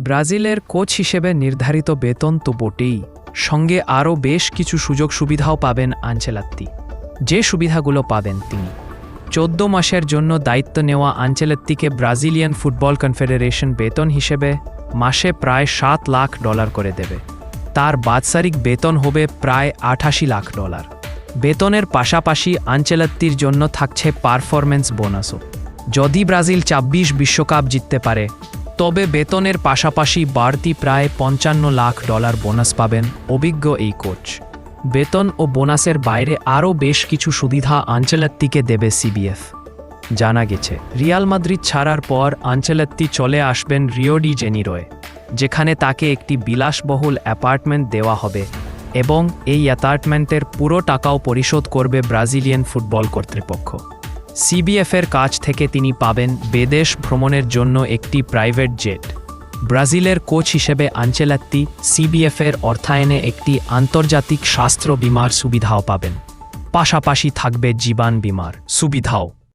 ব্রাজিলের কোচ হিসেবে নির্ধারিত বেতন তো বটেই। সঙ্গে আরও বেশ কিছু সুযোগ সুবিধাও পাবেন আঞ্চেলাত্তি। যে সুবিধাগুলো পাবেন তিনি। চোদ্দ মাসের জন্য দায়িত্ব নেওয়া আঞ্চেলাত্তিকে ব্রাজিলিয়ান ফুটবল কনফেডারেশন বেতন হিসেবে মাসে প্রায় সাত লাখ ডলার করে দেবে। তার বাৎসরিক বেতন হবে প্রায় আঠাশি লাখ ডলার। বেতনের পাশাপাশি আঞ্চেলাত্তির জন্য থাকছে পারফরম্যান্স বোনাসও। যদি ব্রাজিল ছাব্বিশ বিশ্বকাপ জিততে পারে তবে বেতনের পাশাপাশি বাড়তি প্রায় পঞ্চান্ন লাখ ডলার বোনাস পাবেন অভিজ্ঞ এই কোচ। বেতন ও বোনাসের বাইরে আরও বেশ কিছু সুবিধা আঞ্চলাত্তিকে দেবে সিবিএফ। জানা গেছে, রিয়াল মাদ্রিদ ছাড়ার পর আঞ্চলাত্তি চলে আসবেন রিওডি জেনিরোয়, যেখানে তাকে একটি বিলাসবহুল অ্যাপার্টমেন্ট দেওয়া হবে এবং এই অ্যাপার্টমেন্টের পুরো টাকাও পরিশোধ করবে ব্রাজিলিয়ান ফুটবল কর্তৃপক্ষ। সিবিএফের কাছ থেকে তিনি পাবেন বেদেশ ভ্রমণের জন্য একটি প্রাইভেট জেট। ব্রাজিলের কোচ হিসেবে আঞ্চেলাত্তি সিবিএফের অর্থায়নে একটি আন্তর্জাতিক স্বাস্থ্য বিমার সুবিধাও পাবেন। পাশাপাশি থাকবে জীবান বিমার সুবিধাও।